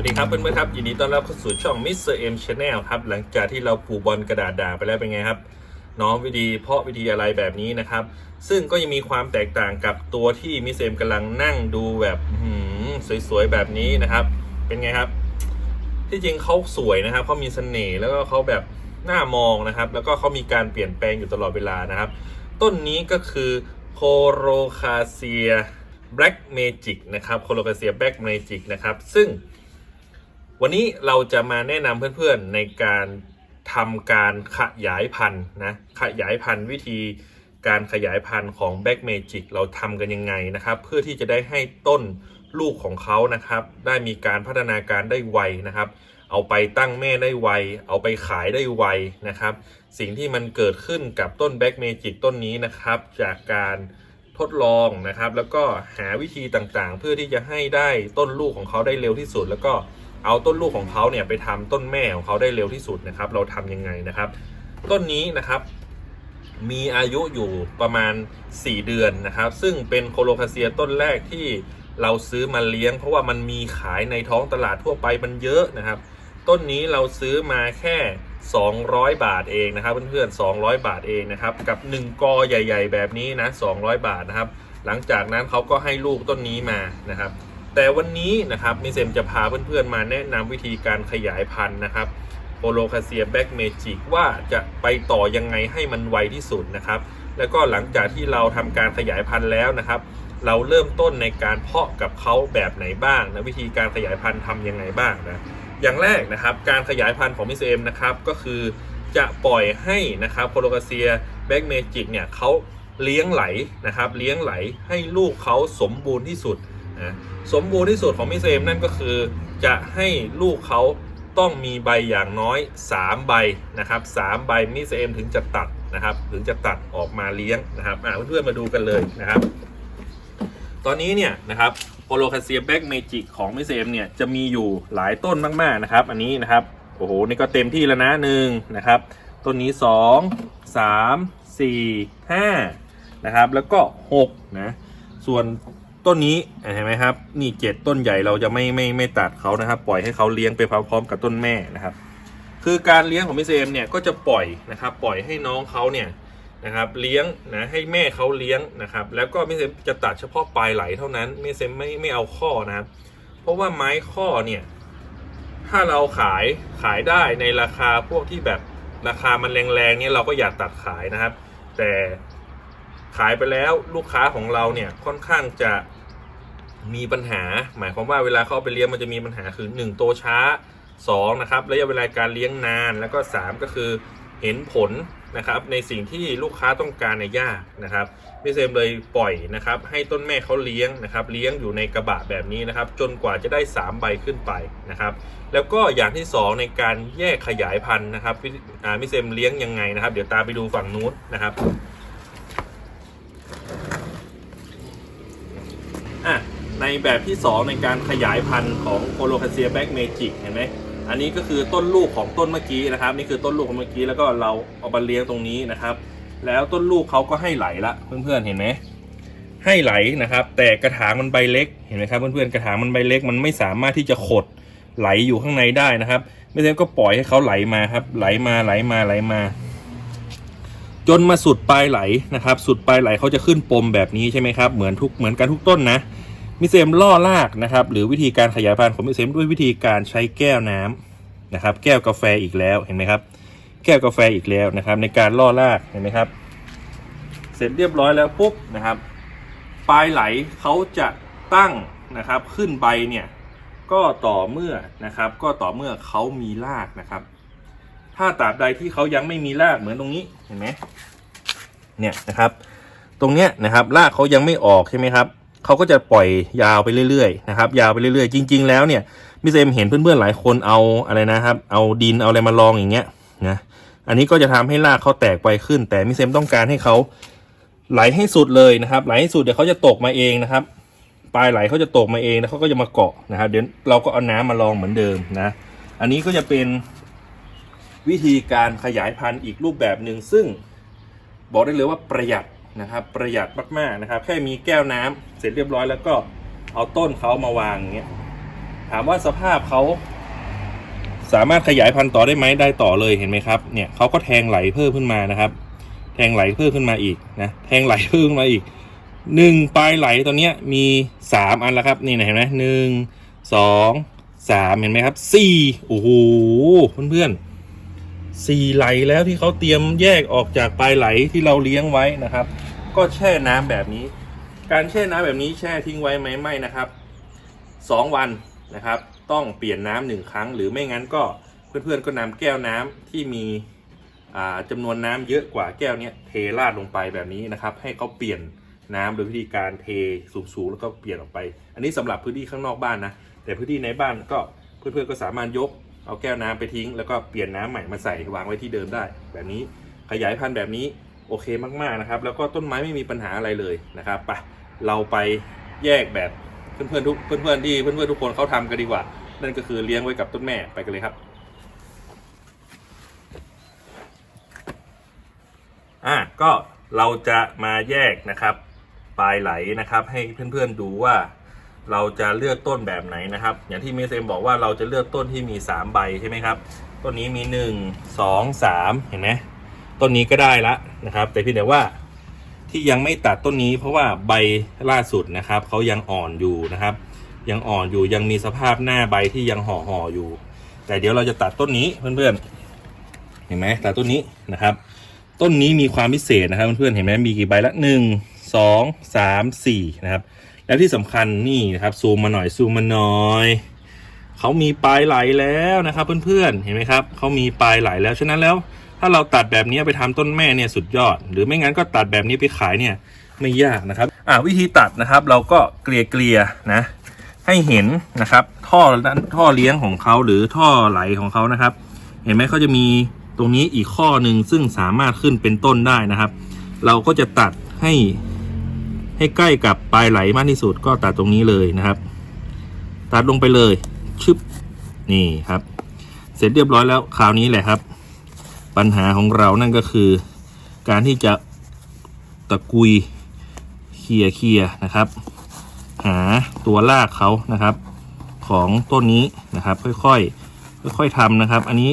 วัสดีครับเพื่อนๆครับยินดีต้อนรับเข้าสู่ช่อง Mr. M Channel ครับหลังจากที่เราปลูกบอลกระดาษด่างไปแล้วเป็นไงครับน้องวิธีเพาะวิธีอะไรแบบนี้นะครับ ซึ่งก็ยังมีความแตกต่างกับตัวที่มิสเอมกำลังนั่งดูแบบสวยๆแบบนี้นะครับ เป็นไงครับ ที่จริงเขาสวยนะครับเขามีเสน่ห์แล้วก็เขาแบบน่ามองนะครับ แล้วก็เขามีการเปลี่ยนแปลงอยู่ตลอดเวลานะครับ ต้นนี้ก็คือโคโรคาเซียแบล็กเมจิกนะครับโคโรคาเซียแบล็กเมจิกนะครับซึ่ง วันนี้เราจะมาแนะนำเพื่อนๆในการทำการขยายพันธุ์นะขยายพันธุ์วิธีการขยายพันธุ์ของแบ็กเมจิกเราทำกันยังไงนะครับ เพื่อที่จะได้ให้ต้นลูกของเขานะครับ ได้มีการพัฒนาการได้ไวนะครับ เอาไปตั้งแม่ได้ไว เอาไปขายได้ไวนะครับ สิ่งที่มันเกิดขึ้นกับต้นแบ็กเมจิกต้นนี้นะครับ จากการทดลองนะครับ แล้วก็หาวิธีต่างๆ เพื่อที่จะให้ได้ต้นลูกของเขาได้เร็วที่สุด แล้วก็ เอาต้นลูกของเขาเนี่ยไปทำต้นแม่ของเขาได้เร็วที่สุดนะครับ เราทำยังไงนะครับ ต้นนี้นะครับมีอายุอยู่ประมาณ 4 เดือนนะครับ ซึ่งเป็นโคโลคาเซียต้นแรกที่เราซื้อมาเลี้ยง เพราะว่ามันมีขายในท้องตลาดทั่วไปมันเยอะนะครับ ต้นนี้เราซื้อมาแค่ 200 บาทเองนะครับ เพื่อนๆ200 บาทเองนะครับ กับ 1 กอใหญ่ ๆ แบบนี้นะ200 บาทนะครับ หลังจากนั้นเขาก็ให้ลูกต้นนี้มานะครับ แต่วันนี้นะครับมิเซมจะพาเพื่อนๆมาแนะนำวิธีการขยายพันธุ์นะครับโ o โลคาเซียแบ็กเมจิกว่าจะไปต่อยังไงให้มันไวที่สุดนะครับ แล้วก็หลังจากที่เราทำการขยายพันธุ์แล้วนะครับ เราเริ่มต้นในการเพาะกับเขาแบบไหนบ้างนะวิธีการขยายพันธุ์ทำยังไงบ้างนะอย่างแรกนะครับการขยายพันธุ์ของมิเซมนะครับก็คือจะปล่อยให้นะครับโ o โลคาเซียแบ็กเมจิกเนี่ยเขาเลี้ยงไหลนะครับ เลี้ยงไหลให้ลูกเขาสมบูรณ์ที่สุด นะสมบูรณ์ที่สุดของมิเซมนั่นก็คือ จะให้ลูกเขาต้องมีใบอย่างน้อย 3 ใบนะครับ3ใบมิเซมถึงจะตัดนะครับ ถึงจะตัดออกมาเลี้ยงนะครับเพื่อนๆมาดูกันเลยนะครับ ตอนนี้เนี่ยนะครับโปโลคาเซียแบ็กเมจิกของมิเซมเนี่ยจะมีอยู่หลายต้นมากๆนะครับ อันนี้นะครับโอ้โหนี่ก็เต็มที่แล้วนะหนึ่งนะครับ ต้นนี้ 2 3 4 5นะครับแล้วก็6นะส่วน ต้นนี้เห็นไหมครับ นี่เจ็ดต้นใหญ่เราจะไม่ไม่ไม่ตัดเขานะครับ ปล่อยให้เขาเลี้ยงไปพร้อมๆกับต้นแม่นะครับ คือการเลี้ยงของมิเซมเนี่ยก็จะปล่อยนะครับ ปล่อยให้น้องเขาเนี่ยนะครับ เลี้ยงนะให้แม่เขาเลี้ยงนะครับ แล้วก็ไม่เซมจะตัดเฉพาะปลายไหลเท่านั้นไม่เซมไม่ไม่เอาข้อนะครับ เพราะว่าไม้ข้อเนี่ยถ้าเราขายขายได้ในราคาพวกที่แบบราคามันแรงๆเนี่ยเราก็อยากตัดขายนะครับ แต่ ขายไปแล้วลูกค้าของเราเนี่ยค่อนข้างจะมีปัญหา หมายความว่าเวลาเขาเอาไปเลี้ยงมันจะมีปัญหาคือ 1 โตช้า2นะครับระยะเวลาการเลี้ยงนานแล้วก็ 3 ก็คือเห็นผลนะครับในสิ่งที่ลูกค้าต้องการในยากนะครับพี่เซมเลยปล่อยนะครับให้ต้นแม่เขาเลี้ยงนะครับเลี้ยงอยู่ในกระบะแบบนี้นะครับจนกว่าจะได้ 3 ใบขึ้นไปนะครับแล้วก็อย่างที่ 2 ในการแยกขยายพันธุ์นะครับพี่อาพี่เซมเลี้ยงยังไงนะครับ เดี๋ยวตามไปดูฝั่งนู้นนะครับอะใน แบบที่ 2 ในการขยายพันธุ์ของโคโลคาเซียแบ็กเมจิกเห็นไหมอันนี้ก็คือต้นลูกของต้นเมื่อกี้นะครับ นี่คือต้นลูกของเมื่อกี้แล้วก็เราเอามาเลี้ยงตรงนี้นะครับ แล้วต้นลูกเขาก็ให้ไหลละเพื่อนๆเห็นไหมให้ไหลนะครับ แต่กระถางมันใบเล็กเห็นไหมครับเพื่อนๆกระถางมันใบเล็กมันไม่สามารถที่จะขดไหลอยู่ข้างในได้นะครับไม่ใช่ก็ปล่อยให้เขาไหลมาครับ ไหลมาไหลมาไหลมา จนมาสุดปลายไหลนะครับ สุดปลายไหลเขาจะขึ้นปมแบบนี้ใช่ไหมครับ เหมือนทุกเหมือนกันทุกต้นนะ มิเซมล่อรากนะครับ หรือวิธีการขยายพันธุ์ของมิเซมด้วยวิธีการใช้แก้วน้ำนะครับ แก้วกาแฟอีกแล้วเห็นไหมครับ แก้วกาแฟอีกแล้วนะครับ ในการล่อรากเห็นไหมครับ เสร็จเรียบร้อยแล้วปุ๊บนะครับ ปลายไหลเขาจะตั้งนะครับ ขึ้นใบเนี่ยก็ต่อเมื่อนะครับ ก็ต่อเมื่อเขามีรากนะครับ ถ้าตราบใดที่เขายังไม่มีรากเหมือนตรงนี้เห็นไหมเนี่ยนะครับ ตรงเนี้ยนะครับรากเขายังไม่ออกใช่ไหมครับ เขาก็จะปล่อยยาวไปเรื่อยๆนะครับ ยาวไปเรื่อยๆ จริง ๆ แล้วเนี่ยมิเซมเห็นเพื่อนๆหลายคนเอาอะไรนะครับ เอาดินเอาอะไรมาลองอย่างเงี้ยนะอันนี้ก็จะทำให้รากเขาแตกไปขึ้น แต่มิเซมต้องการให้เขาไหลให้สุดเลยนะครับไหลให้สุดเดี๋ยวเขาจะตกมาเองนะครับ ปลายไหลเขาจะตกมาเองแล้วเขาก็จะมาเกาะนะครับ เดี๋ยวเราก็เอาน้ำมาลองเหมือนเดิมนะ อันนี้ก็จะเป็นวิธีการขยายพันธุ์อีกรูปแบบหนึ่งซึ่งบอกได้เลยว่าประหยัด นะครับ ประหยัดมากๆนะครับ แค่มีแก้วน้ำเสร็จเรียบร้อยแล้วก็เอาต้นเขามาวางอย่างเงี้ยถามว่าสภาพเขาสามารถขยายพันธุ์ต่อได้ไหมได้ต่อเลยเห็นไหมครับเนี่ยเขาก็แทงไหลเพิ่มขึ้นมานะครับ แทงไหลเพิ่มขึ้นมาอีกนะแทงไหลเพิ่มขึ้นมาอีกหนึ่งปลายไหลตัวนี้มีสามอันแล้วครับนี่นะเห็นไหมหนึ่งสองสามเห็นไหมครับสี่โอ้โหเพื่อนๆ สี่ไหลแล้วที่เขาเตรียมแยกออกจากปลายไหลที่เราเลี้ยงไว้นะครับ ก็แช่น้ำแบบนี้ การแช่น้ำแบบนี้แช่ทิ้งไว้ไหมไม่นะครับสองวันนะครับ ต้องเปลี่ยนน้ำหนึ่งครั้ง หรือไม่งั้นก็เพื่อนๆก็นำแก้วน้ำที่มีอ่าจำนวนน้ำเยอะกว่าแก้วเนี้ยเทราดลงไปแบบนี้นะครับ ให้เขาเปลี่ยนน้ำโดยวิธีการเทสูงๆแล้วก็เปลี่ยนออกไป อันนี้สำหรับพื้นที่ข้างนอกบ้านนะแต่พื้นที่ในบ้านก็เพื่อนๆก็สามารถยก เอาแก้วน้ำไปทิ้ง แล้วก็เปลี่ยนน้ำใหม่มาใส่วางไว้ที่เดิมได้ แบบนี้ขยายพันธุ์แบบนี้โอเคมากๆนะครับ แล้วก็ต้นไม้ไม่มีปัญหาอะไรเลยนะครับไปเราไปแยกแบบเพื่อนๆทุกเพื่อนๆที่เพื่อนๆทุกคนเขาทำกันดีกว่า นั่นก็คือเลี้ยงไว้กับต้นแม่ไปกันเลยครับอะก็เราจะมาแยกนะครับ ปลายไหลนะครับ ให้เพื่อนๆดูว่า เราจะเลือกต้นแบบไหนนะครับ อย่างที่เมสเอมบอกว่าเราจะเลือกต้นที่มี 3 ใบใช่ไหมครับ ต้นนี้มี 1 2 3 เห็นไหมต้นนี้ก็ได้ละนะครับ แต่พียงแต่ว่าที่ยังไม่ตัดต้นนี้เพราะว่าใบล่าสุดนะครับเขายังอ่อนอยู่นะครับ ยังอ่อนอยู่ยังมีสภาพหน้าใบที่ยังห่อห่ออยู่ แต่เดี๋ยวเราจะตัดต้นนี้เพื่อนๆ เห็นไหมตัดต้นนี้นะครับ ต้นนี้มีความพิเศษนะครับเพื่อนๆเห็นไหมมีกี่ใบละหนึ่งสองสามสี่นะครับ แล้วที่สำคัญนี่นะครับซูมมาหน่อยซูมมาหน่อยเขามีปลายไหลแล้วนะครับ เพื่อนๆเห็นไหมครับเขามีปลายไหลแล้วฉะนั้นแล้ว ถ้าเราตัดแบบนี้ไปทำต้นแม่เนี่ยสุดยอด หรือไม่งั้นก็ตัดแบบนี้ไปขายเนี่ยไม่ยากนะครับอ่าวิธีตัดนะครับเราก็เกลี่ยเกลี่ยๆนะให้เห็นนะครับ ท่อด้านท่อเลี้ยงของเขาหรือท่อไหลของเขานะครับ เห็นไหมเขาจะมีตรงนี้อีกข้อหนึ่งซึ่งสามารถขึ้นเป็นต้นได้นะครับ เราก็จะตัดให้ ให้ใกล้กับปลายไหลมากที่สุดก็ตัดตรงนี้เลยนะครับ ตัดลงไปเลยชึบนี่ครับ เสร็จเรียบร้อยแล้วคราวนี้แหละครับ ปัญหาของเรานั่นก็คือ การที่จะตะกุยเคลียเคลียนะครับ หาตัวรากเขานะครับ ของต้นนี้นะครับ ค่อยๆค่อยๆทำนะครับ อันนี้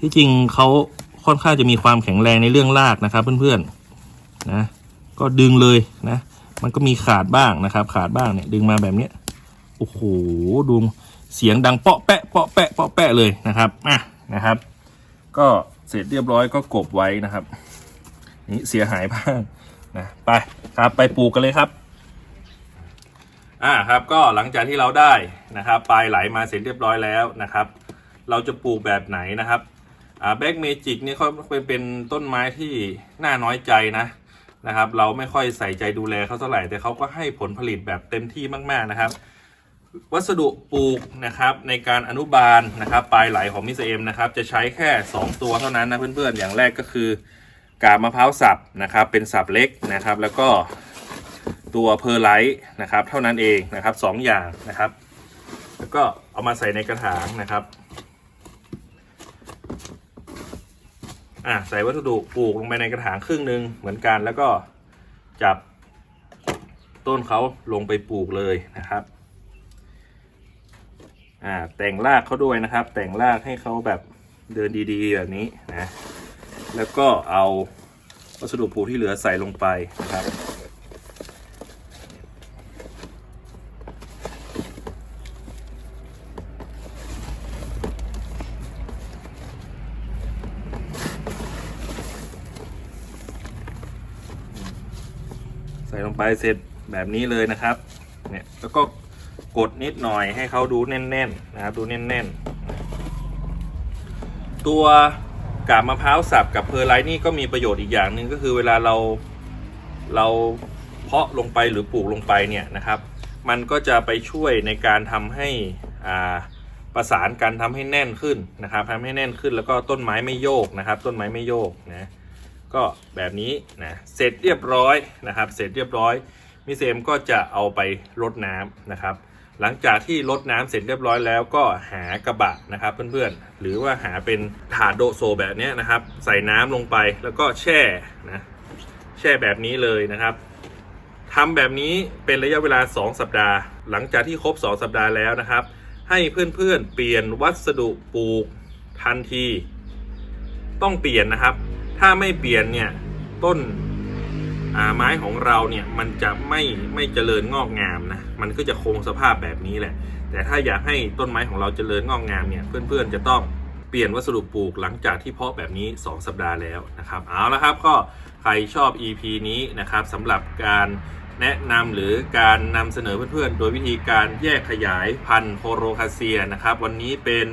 ที่จริงเขาค่อนข้างจะมีความแข็งแรงในเรื่องรากนะครับ เพื่อนๆนะก็ดึงเลยนะ มันก็มีขาดบ้างนะครับ ขาดบ้างเนี่ยดึงมาแบบเนี้ยโอ้โหดูเสียงดังเปาะแปะเปาะแปะเปาะแปะเลยนะครับอะนะครับ ก็เสร็จเรียบร้อยก็กบไว้นะครับ นี่เสียหายบ้างนะไปครับไปปลูกกันเลยครับอ่าครับก็หลังจากที่เราได้นะครับปลายไหลมาเสร็จเรียบร้อยแล้วนะครับ เราจะปลูกแบบไหนนะครับอ่าแบ็กเมจิกเนี่ยเขาเป็นเป็นต้นไม้ที่น่าน้อยใจนะ นะครับ เราไม่ค่อยใส่ใจดูแลเขาเท่าไหร่แต่เขาก็ให้ผลผลิตแบบเต็มที่มาก ๆนะครับ วัสดุปลูกนะครับในการอนุบาลนะครับปลายไหลของมิสเอ็มนะครับจะใช้แค่ 2 ตัวเท่านั้นนะเพื่อนๆ อย่างแรกก็คือกาบมะพร้าวสับนะครับ เป็นสับเล็กนะครับ แล้วก็ตัวเพอร์ไลท์นะครับ เท่านั้นเองนะครับสองอย่างนะครับ แล้วก็เอามาใส่ในกระถางนะครับ อะใส่วัสดุปลูกลงไปในกระถางครึ่งหนึ่งเหมือนกันแล้วก็จับต้นเขาลงไปปลูกเลยนะครับอ่าแต่งรากเขาด้วยนะครับ แต่งรากให้เขาแบบเดินดีๆแบบนี้นะแล้วก็เอาวัสดุปลูกที่เหลือใส่ลงไปนะครับ ไปเสร็จแบบนี้เลยนะครับ เนี่ยแล้วก็กดนิดหน่อยให้เขาดูแน่นๆนะครับดูแน่นๆ ตัวกาบมะพร้าวสับกับเพอร์ไลท์นี่ก็มีประโยชน์อีกอย่างหนึ่งก็คือเวลาเราเราเพาะลงไปหรือปลูกลงไปเนี่ยนะครับ มันก็จะไปช่วยในการทำให้อ่าประสานกันทำให้แน่นขึ้นนะครับทำให้แน่นขึ้นแล้วก็ต้นไม้ไม่โยกนะครับ ต้นไม้ไม่โยกนะ ก็แบบนี้นะเสร็จเรียบร้อยนะครับ เสร็จเรียบร้อยมิเซมก็จะเอาไปรดน้ำนะครับ หลังจากที่รดน้ำเสร็จเรียบร้อยแล้วก็หากระบะนะครับเพื่อนๆ หรือว่าหาเป็นถาดโดโซแบบนี้นะครับ ใส่น้ำลงไปแล้วก็แช่นะแช่แบบนี้เลยนะครับทำแบบนี้เป็นระยะเวลา 2 สัปดาห์ หลังจากที่ครบ 2 สัปดาห์แล้วนะครับ ให้เพื่อนๆเปลี่ยนวัสดุปลูกทันที ต้องเปลี่ยนนะครับ ถ้าไม่เปลี่ยนเนี่ยต้นไม้ของเราเนี่ยมันจะไม่ไม่เจริญงอกงามนะมันก็จะคงสภาพแบบนี้แหละ แต่ถ้าอยากให้ต้นไม้ของเราเจริญงอกงามเนี่ยเพื่อนๆจะต้องเปลี่ยนวัสดุปลูกหลังจากที่เพาะแบบนี้ 2 สัปดาห์แล้วนะครับเอาละครับก็ใครชอบ EP นี้นะครับสำหรับการแนะนำหรือการนำเสนอเพื่อนๆ โดยวิธีการแยกขยายพันธุ์โคโรคาเซียนะครับ วันนี้เป็น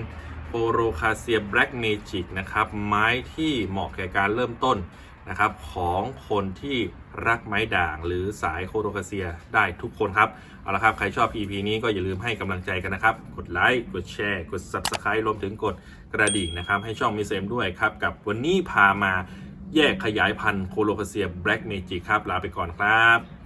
โคโรคาเซียแบล็กเมจิกนะครับ ไม้ที่เหมาะแก่การเริ่มต้นนะครับ ของคนที่รักไม้ด่างหรือสายโคโรคาเซียได้ทุกคนครับ เอาละครับ ใครชอบ EP นี้ก็อย่าลืมให้กำลังใจกันนะครับ กดไลค์กดแชร์ กด Subscribe รวมถึงกดกระดิ่งนะครับ ให้ช่องมิเซมด้วยครับ กับวันนี้พามาแยกขยายพันธุ์โคโลคาเซียแบล็กเมจิกครับ ลาไปก่อนครับ